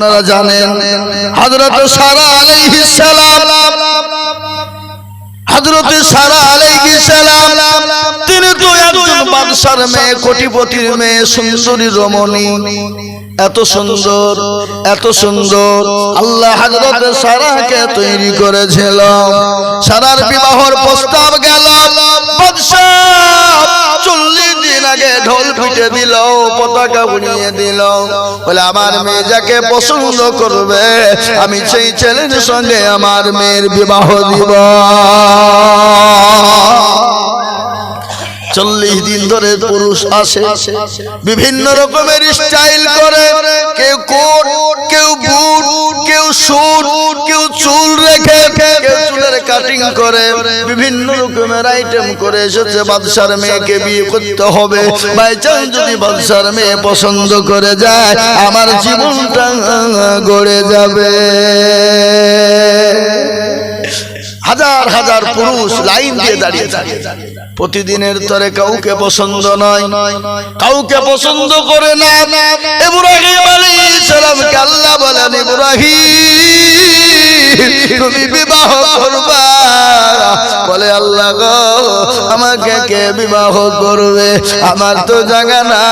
আপনারা জানেন, হযরত সারা আলাইহিস সালাম, হযরত সারা আলাইহিস সালাম, তিনি তো একজন বাদশার মেয়ে, কোটিপতির মেয়ে, সুন্দরী রমণী। এত সুন্দর এত সুন্দর, আল্লাহ হযরত সারাকে তৈরি করেছিল। সারার বিবাহর প্রস্তাব গেল বাদশা চল্লিশ দিন ঢোল পিটে দিল, পতাকা উড়িয়ে দিল। বলে, আমার মেয়ে যাকে পছন্দ করবে, আমি সেই ছেলের সঙ্গে আমার মেয়ের বিবাহ দিব। চল্লিশ দিন ধরে পুরুষ আসে। বিভিন্ন রকমের স্টাইল করে। কেউ কোট, কেউ বুট, কেউ সুট, কেউ চুল রেখে, কেউ চুলের কাটিং করে। বিভিন্ন রকমের আইটেম করে এসেছে। বাদশার মেয়েকে বিয়ে করতে হবে। বাই চান্স যদি বাদশার মেয়ে পছন্দ করে যায়, আমার জীবনটা গড়ে যাবে। হাজার হাজার পুরুষ লাইন দিয়ে দাঁড়িয়ে থাকে। প্রতিদিনের তরে কাউকে পছন্দ নয়, কাউকে পছন্দ করে না। ইব্রাহিম আলাইহিস সালামকে আল্লাহ বলেন, ইব্রাহিম, তুমি বিবাহ করবা। বলে আল্লাহ গো, আমাকে কে বিবাহ করবে? আমার তো জায়গা না,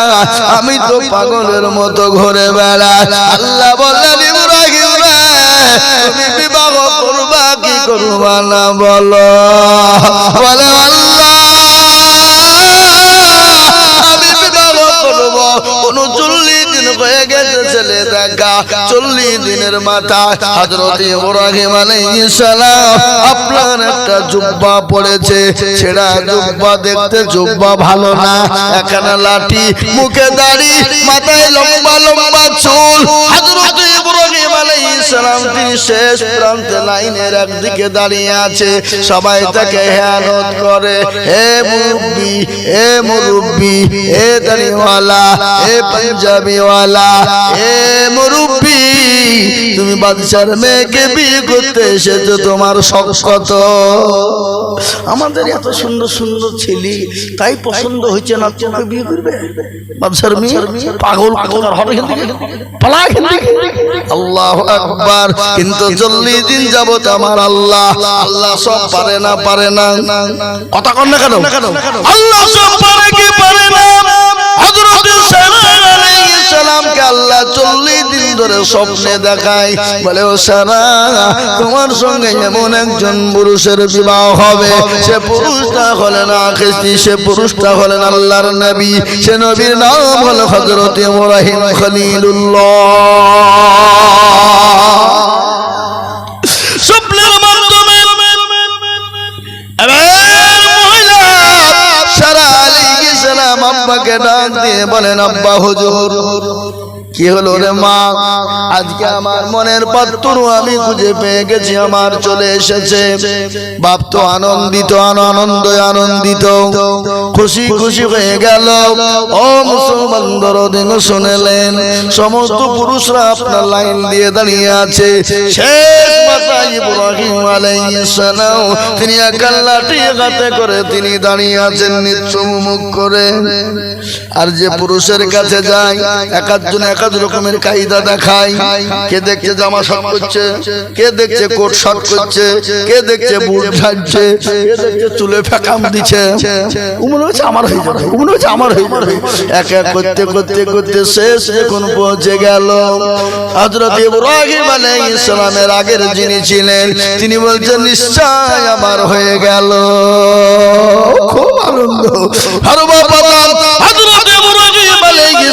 আমি তো পাগলের মতো ঘুরে বেড়াই আল্লাহ বললেন, ইব্রাহিম, তুমি বিবাহ করবা, কি করবা না বলো? বলে আল্লাহ দেখা চল্লিশ দিনের মাথা হজরত ইব্রাহিম আলাইহিস আপনার একটা জুব্বা পড়েছে। ছেঁড়া জুব্বা দেখতে জুব্বা ভালো না। এখানে লাঠি মুখে দাড়ি, মাথায় লম্বা লম্বা চুল। হজরত ইব্রাহিম আলাইহিস তিনি শেষ প্রান্তে লাইনের একদিকে দাঁড়িয়ে আছে। সবাই তাকে হেয়ানত করে, হে মুরব্বি হে মুরব্বি, হে দাড়িওয়ালা, হে পাঞ্জাবিওয়ালা, হে মুরব্বি তুমি বাদশার মেয়েকে বিয়ে করতে এসেছ তোমার শখ কত? আমাদের এত সুন্দর সুন্দর ছেলে তাই পছন্দ হয়েছে না তোকে বিয়ে করবে? বাদশার মেয়ে পাগল পাগল হবে আল্লাহ আকবার কিন্তু চল্লিশ দিন যাবত আমার আল্লাহ আল্লাহ সব পারে না পারে না। কথা কন না কেন? আল্লাহ সব পারে কি পারে না? হযরত চল্লিশ ধরে স্বপ্নে দেখায় বলে, ও সারা, তোমার সঙ্গে এমন একজন পুরুষের বিবাহ হবে। সে পুরুষটা হলেন আখিস্তি সে পুরুষটা হলেন আল্লাহর নবী। সে নবীর নাম হলো হযরত ইব্রাহিম খলিলুল্লাহ। সারা আলাইহিস সালাম আব্বাকে ডাক দিয়ে বলেন, আব্বা, হুজুর কি হলো রে মা? আজকে আমার মনের পাত্র আমি খুঁজে পেয়ে গেছি, আমার চলে এসেছে। বাপ তো আনন্দিত আনন্দ আনন্দিত। খুশি খুশি হয়ে গেল। ও মুসলমান দরদিন শুনেলেন, সমস্ত পুরুষরা আপনার লাইন দিয়ে দাঁড়িয়ে আছে। শেষ আলাইহিস তিনি একা হাতে করে তিনি দাঁড়িয়ে আছেন নিত্য মুখ করে। আর যে পুরুষের কাছে যায়, এক এক এক রকমের কায়দা দেখায় কে দেখছে জামা শর্ট করছে, কে দেখছে কোট শর্ট করছে, কে দেখছে বুট ঝাড়ছে চুলে ফেকাম দিচ্ছে। মনে হচ্ছে আমার হয়ে যাবে মনে হচ্ছে আমার হয়ে যাবে। এক এক করতে করতে করতে শেষ যখন পৌঁছে গেল। হযরত ইব্রাহিম আলাইহিস সালামের আগের যিনি ছিলেন, তিনি বলছেন, নিশ্চয় আমার হয়ে গেল। খুব আনন্দ। আর বাবা আলাইহিস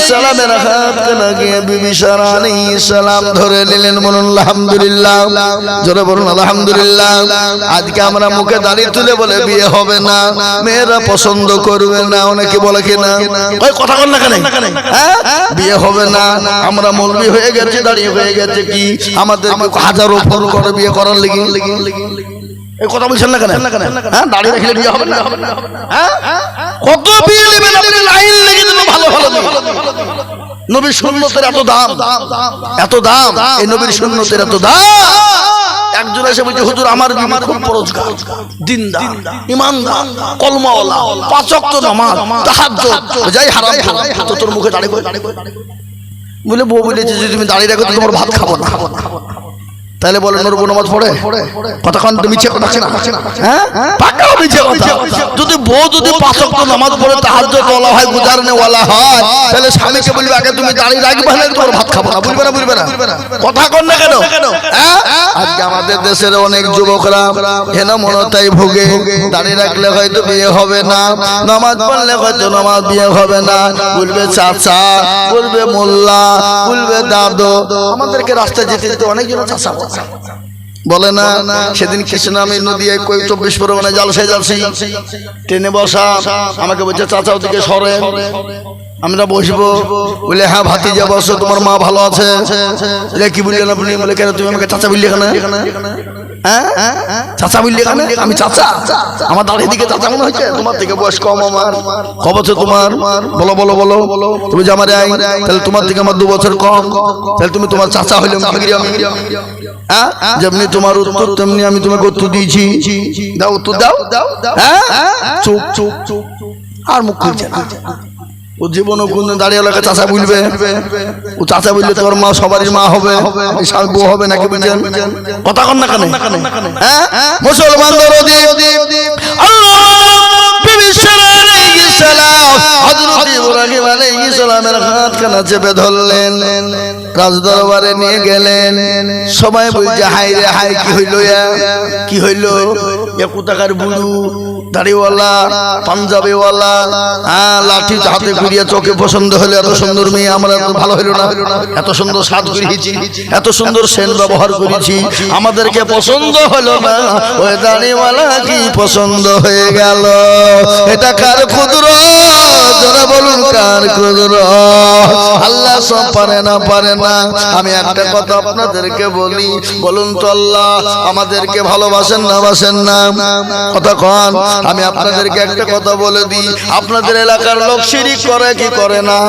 সালামের হাত লাগিয়ে বিবি সারা আলাইহিস সালাম ধরে নিলেন, বলুন, আলহামদুলিল্লাহ। জোরে বলুন, আলহামদুলিল্লাহ। আজকে আমরা মুখে দাঁড়িয়ে তুলে বলে বিয়ে হবে না, মেয়েরা পছন্দ করবে না, অনেকে বলে কি না? ওই কথা বল না কেন? হ্যাঁ? বিয়ে হবে না, আমরা মৌলবি হয়ে গেছি দাঁড়িয়ে হয়ে গেছে কি? আমাদের হাজারো ফোন করে বিয়ে করার লেগে। এই কথা বলছেন না কেন? হ্যাঁ দাঁড়িয়ে রাখলে বিয়ে হবে না। হ্যাঁ? কত বিয়ে নেবেন আপনি লাইন লেগে ভালো ভালো নবীর সুন্নতের এত দাম এত দাম এই নবীর সুন্নতের এত দাম। একজন এসে বলছে হুজুর আমার খুব পরোজগার দিনদার ইমানদার কলমাওয়ালা পাঁচ ওয়াক্ত নামাজ তাহাজ্জুদ যাই হারাম তো তোর মুখে দাঁড়িয়ে বলে বউ বলেছে যে তুমি দাঁড়িয়ে রাখো তোমার ভাত খাব না। তাহলে বলে নরব নামাজ পড়ে? কতক্ষণ তুমি মিছে কথা না হ্যাঁ? পাকা মিছে কথা। যদি বউ যদি পাঁচ ওয়াক্ত নামাজ পড়ে তাহাজ্জুদ ওয়ালা হয় গুজারনে ওয়ালা হয়। তাহলে স্বামীকে বলবে আগে তুমি দাঁড়িয়ে রাখবে না তোমার ভাত খাব না। বুঝবে না বুঝবে না? কথা কর না কেন? হ্যাঁ? আজকে আমাদের দেশের অনেক যুবকরা হেন মনতাই ভোগে। দাঁড়িয়ে রাখলে হয়তো বিয়ে হবে না। নামাজ পড়লে হয়তো নামাজ বিয়ে হবে না। বলবে চাচা বলবে মোল্লা বলবে দাদু। আমাদেরকে রাস্তায় যেতে যেতে অনেকজন চাচা বলে। না সেদিন কৃষ্ণ আমি নদী কই চব্বিশ পরগনা জালসাই জালসি ট্রেনে বসা, আমাকে বলছে, চাচা, ওদিকে সরে আমরা বসবো বলে হ্যাঁ ভাতিজা, বসো, তোমার মা ভালো আছে। কি বললেন আপনি? বলে, কেন তুমি আমাকে চাচা বললে কেন? হ্যাঁ চাচা আমি চাচা, আমার চাচা মনে হচ্ছে, তোমার কম আমার। তোমার? বলো বলো বলো তাহলে তোমার আমার দু বছর কম। তাহলে তুমি তোমার চাচা হইলে হ্যাঁ যেমনি তোমার উত্তর, তেমনি আমি তোমাকে উত্তর দিয়েছি। দাও, উত্তর দাও। হ্যাঁ চুপ চুপ চুপ আর মুখ খুলছে ও জীবনও কোন দাঁড়িয়ে এলাকা চাষা বুঝবে ও চাচা বুঝলে তোর মা সবারই মা হবে বউ হবে নাকি বুঝছেন? কথা কন না কেন? হ্যাঁ? মুসলমান আল্লাহ বিবি সারা আলাইহিস সালাম হযরত ইব্রাহিম আলাইহিস সালামের হাতখানা চেপে ধরলেন? রাজ নিয়ে গেলেন। সবাই রে কি হইল কি দাড়িওয়ালা হ্যাঁ হাতে চোখে পছন্দ হলো, এত সুন্দর মেয়ে, আমরা ভালো হইল না। এত সুন্দর স্বাদ করেছি এত সুন্দর সেন ব্যবহার করেছি, আমাদেরকে পছন্দ হলো না। ওই দাড়িওয়ালা কি পছন্দ হয়ে গেল? এটা কার ক্ষুদ্র? বলুন, কার ক্ষুদ্র? আল্লাহ সব পারে না পারে না। আমি একটা কথা আপনাদেরকে বলি, বলুন তো আল্লাহ, আমাদেরকে ভালোবাসেন না বাসেন না? কথা কন, আমি আপনাদেরকে একটা কথা বলে দিই, আপনাদের এলাকার লোক শিরিক করে, কি করে না?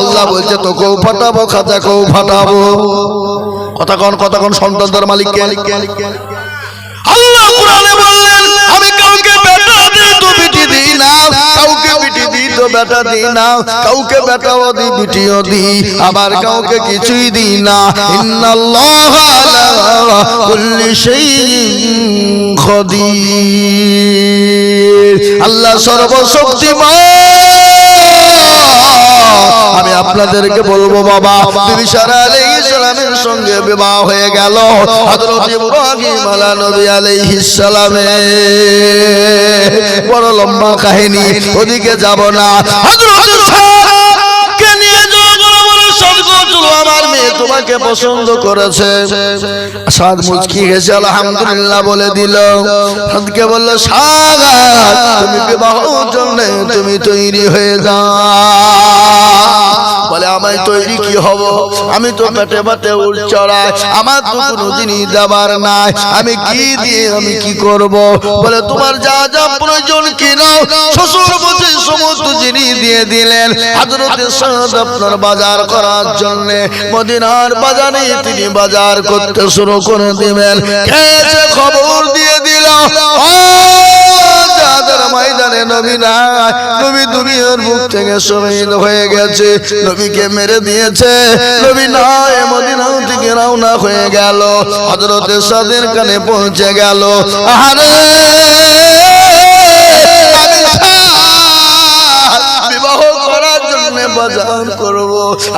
আল্লাহ বলছে তো কেউ ফাটাবো খাতা কেউ ফাটাবো কতক্ষণ কতক্ষণ সন্তানদের মালিককে? আল্লাহ কোরআনে বললেন, আমি কাউকে বেটা না, কাউকে বেটাও আবার কাউকে কিছুই দিই না। আল্লাহ সর্বশক্তিমান। আমি আপনাদেরকে বলব বাবা বিবি সারা আলাইহিস সালামের সঙ্গে বিবাহ হয়ে গেল। হযরত ইব্রাহিম আলা নবী আলাইহিস সালামে। বড় লম্বা কাহিনী ওদিকে যাব না। হযরত আমার মেয়ে তোমাকে পছন্দ করেছে। সাদ মুচকি হেসে আলহামদুলিল্লাহ বলে দিল। সাদকে বলল সাদ তুমি বিবাহের জন্য তুমি তৈরি হয়ে যাও। বলে আমায় তৈরি কি হব? আমি তো পেটে পেটে উল আমার তো কোনো দেবার নাই। আমি কি দিয়ে আমি কি করব? বলে তোমার যা যা প্রয়োজন কিনাও শ্বশুর বসে সমস্ত জিনিস দিয়ে দিলেন হাজরতে সাদ আপনার বাজার করার জন্য। মদিনার বাজারে তিনি বাজার করতে শুরু করে দিবেন। খেয়েছে খবর দিয়ে দিল। ও যাদের ময়দানে নবী নাই। নবী দুনিয়ার মুখ থেকে শহীদ হয়ে গেছে। নবীকে মেরে দিয়েছে। নবী নাই মদিনা থেকে রওনা হয়ে গেল। হযরতে সাদের কানে পৌঁছে গেল। আহারে!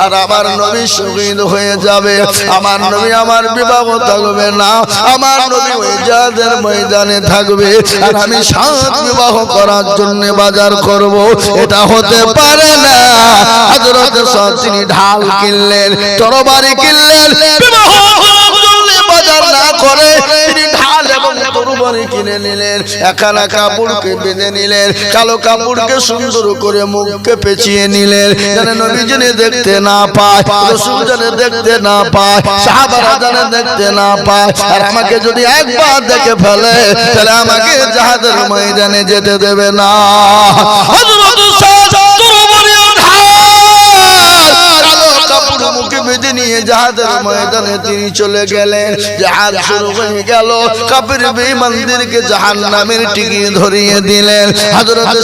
আর আমার নবী শহীদ হয়ে যাবে। আমার নবী আমার বিবাহ থাকবে না। আমার নবী ওই যাদের ময়দানে থাকবে। আর আমি সাত বিবাহ করার জন্য বাজার করব। এটা হতে পারে না। হযরত সাদ, তিনি ঢাল কিনলেন, তরবারি কিনলেন, বিবাহ করার জন্য বাজার না করে তিনি ঢাল এবং তরবারি কিনে নিলেন একানা কাপড়কে বেঁধে নিলেন, কালো কাপড়কে সুন্দর করে মুখকে পেঁচিয়ে নিলেন, যেন নবী জেনে দেখতে না পায়, রসুল জেনে দেখতে না পায়, সাহাবারা জেনে দেখতে না পায়। আর আমাকে যদি একবার দেখে ফেলে, তাহলে আমাকে জাহাজের ময়দানে যেতে দেবে না। লোককে বেঁধে নিয়ে জাহাজের ময়দানে তিনি চলে গেলেন। জাহাজ শুরু হয়ে গেল। কাপের বেঈমানদেরকে জাহান্নামের টিকি ধরিয়ে দিলেন। হযরত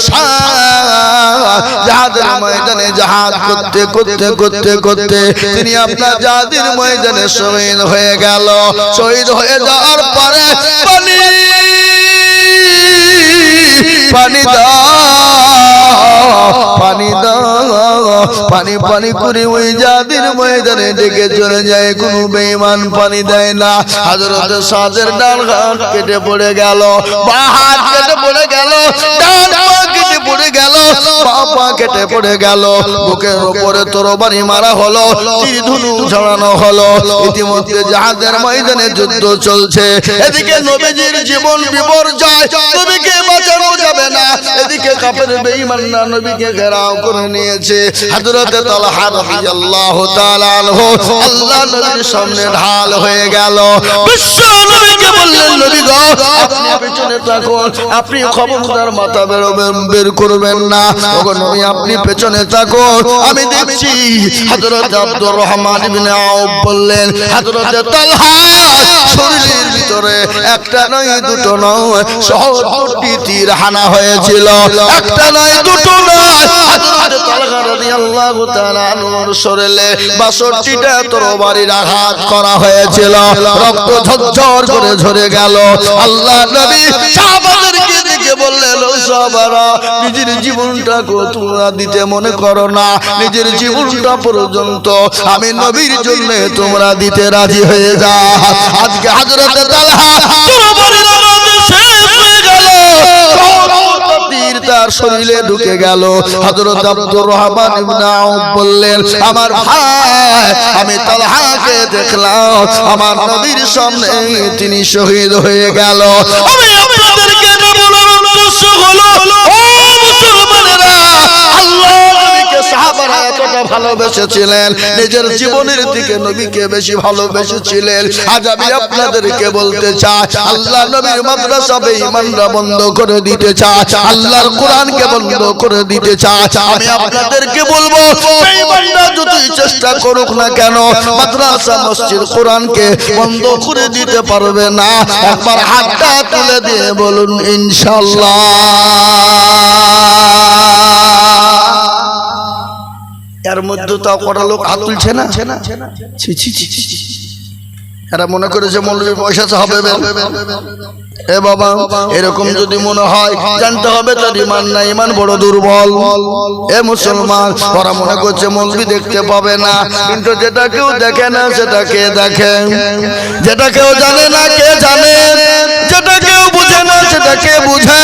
জাহাজের ময়দানে জাহাজ করতে করতে করতে করতে তিনি আপনার জাহাজের ময়দানে শহীদ হয়ে গেল। শহীদ হয়ে যাওয়ার পরে পানি পানি দাও। পানি পানি করে ওই জাদির ময়দানে ডেকে চলে যায়। কোনো বেঈমান পানি দেয় না। হযরত সাজের ডান কেটে পড়ে গেল। বা হাত কেটে পড়ে গেল। ডান পড়ে গেল পা কেটে পড়ে গেল, বুকের উপরে তরবারি মারা হলো ধনু হলো। ইতিমধ্যে জাহাজের ময়দানে যুদ্ধ চলছে। এদিকে নবীজির জীবন বিপর্যয়, নবীকে বাঁচানো যাবে না। এদিকে কাপের বেঈমান না নবীকে ঘেরাও করে নিয়েছে। হযরতে তালহা রাদিয়াল্লাহু তাআলা আনহু, আল্লাহ নবীর সামনে ঢাল হয়ে গেল। বিশ্ব নবীকে বললেন, নবী গো, আপনি খবরদার মাথা বেরোবেন বের করবেন না ওগো নবী আপনি পেছনে থাকুন আমি দেখছি হযরত আব্দুর রহমান ইবনে আউফ বললেন হযরতে তালহা শরীরের ভিতরে একটা নয় দুটো নয় সহস্রটি তীর হানা হয়েছিল একটা নয় দুটো নয় হযরত তালহা রাদিয়াল্লাহু তাআলা আনহুর শরীরে 62টা তরবারির আঘাত করা হয়েছিল রক্ত ঝরঝর করে ঝরে গেল আল্লাহ নবী সাহাবাদেরকে দেখে বললেন ও সাহাবারা, নিজের জীবনটাকে তোমরা দিতে মনে করো না। নিজের জীবনটা পর্যন্ত আমি নবীর জন্য তোমরা দিতে রাজি হয়ে যা। আজকে হাজরতে তালহা তার শরীরে ঢুকে গেল। হযরত আব্দুর রহমান ইবনে বললেন, আমার ভাই, আমি তালহাকে দেখলাম। আমার নবীর সামনে তিনি শহীদ হয়ে গেল। আমি উদ্দেশ্য হলো। ভালোবেসেছিলেন। নিজের জীবনের দিকে নবীকে বেশি ভালোবেসেছিলেন। আজ আমি আপনাদেরকে বলতে চাই, আল্লাহ নবীর মাদ্রাসা বেঈমানরা বন্ধ করে দিতে চায়, আল্লাহর কোরআনকে বন্ধ করে দিতে চায়। আমি আপনাদেরকে বলব, বেঈমানরা যতই চেষ্টা করুক না কেন, মাদ্রাসা, মসজিদ, কোরআনকে বন্ধ করে দিতে পারবে না। একবার হাতটা তুলে দিয়ে বলুন ইনশাল্লাহ এর মধ্যে তাও কটা লোক হাত তুলছে না। এরা মনে করেছে মৌলবী পয়সা হবে এ বাবা, এরকম যদি মনে হয়, জানতে হবে তার ইমান না, ইমান বড় দুর্বল। এ মুসলমান, ওরা মনে করছে মৌলবী দেখতে পাবে না। কিন্তু যেটা কেউ দেখে না, সেটা কে দেখে? যেটা কেউ জানে না কে বুঝে?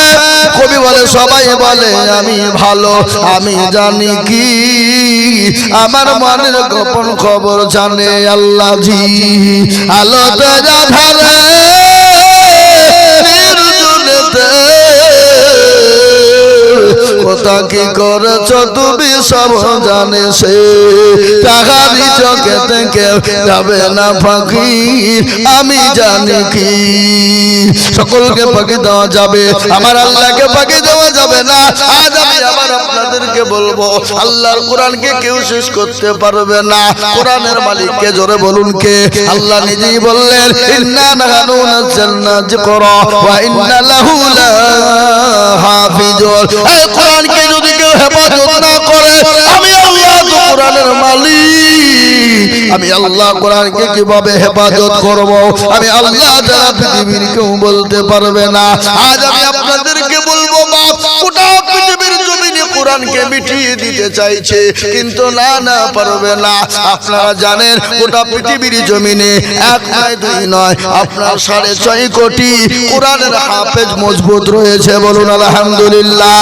কবি বলে, সবাই বলে, আমি ভালো, আমি জানি কি। আমার মনের গোপন খবর জানে আল্লাহ জি আলোতে যা নির্জনেতে কোথা কি করেছ? তুমি সব জানে সে। টাকারি চোখে থেকে যাবে না ফাঁকি আমি জানি কি। সকলকে ফাঁকি দেওয়া যাবে, আমার আল্লাহকে ফাঁকি দেওয়া যাবে না। আজ আমি আবার আপনাদেরকে বলব, আল্লাহর কোরআনকে কেউ শেষ করতে পারবে না। কোরআনের মালিককে জোরে বলুন কে? আল্লাহ নিজেই বললেন, ইন্না নাহানু নাযালনা যিকরা ওয়া ইন্না লাহু লাহাফিজুন এই কোরআনকে যদি কেউ হেফাজত না করে, আমি আল্লাহ কোরআনের মালিক। আমি আল্লাহ কোরআনকে কীভাবে হেফাজত করব? আমি আল্লাহ যারা পৃথিবীর কেউ বলতে পারবে না। আজ আমি আপনাদেরকে বলব, বাপ, গোটা পৃথিবীর জমিনে কোরআনকে মিটিয়ে দিতে চাইছে, কিন্তু না না পারবে না। আপনারা জানেন, গোটা পৃথিবীর জমিনে এক নয়, দুই নয়, আপনার সাড়ে ছয় কোটি কোরআনের হাফেজ মজবুত রয়েছে। বলুন, আলহামদুলিল্লাহ।